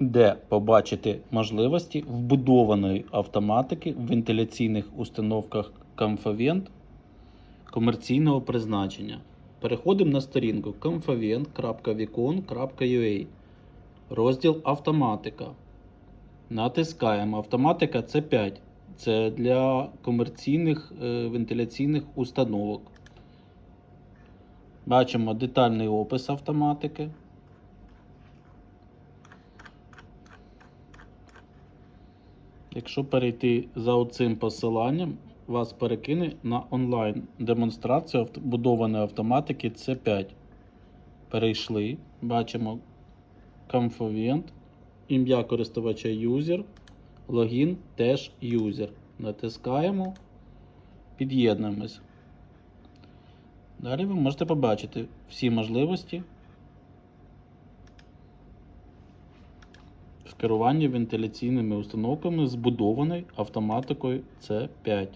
де побачити можливості вбудованої автоматики в вентиляційних установках Comfavent комерційного призначення. Переходимо на сторінку comfavent.vicon.ua розділ Автоматика. Натискаємо. Автоматика це 5. Це для комерційних е, вентиляційних установок. Бачимо детальний опис автоматики. Якщо перейти за оцим посиланням, вас перекине на онлайн демонстрацію будованої автоматики C5. Перейшли, бачимо Comfavent, ім'я користувача user, логін теж user. Натискаємо, під'єднуємось. Далі ви можете побачити всі можливості в керуванні вентиляційними установками збудований автоматикою C5.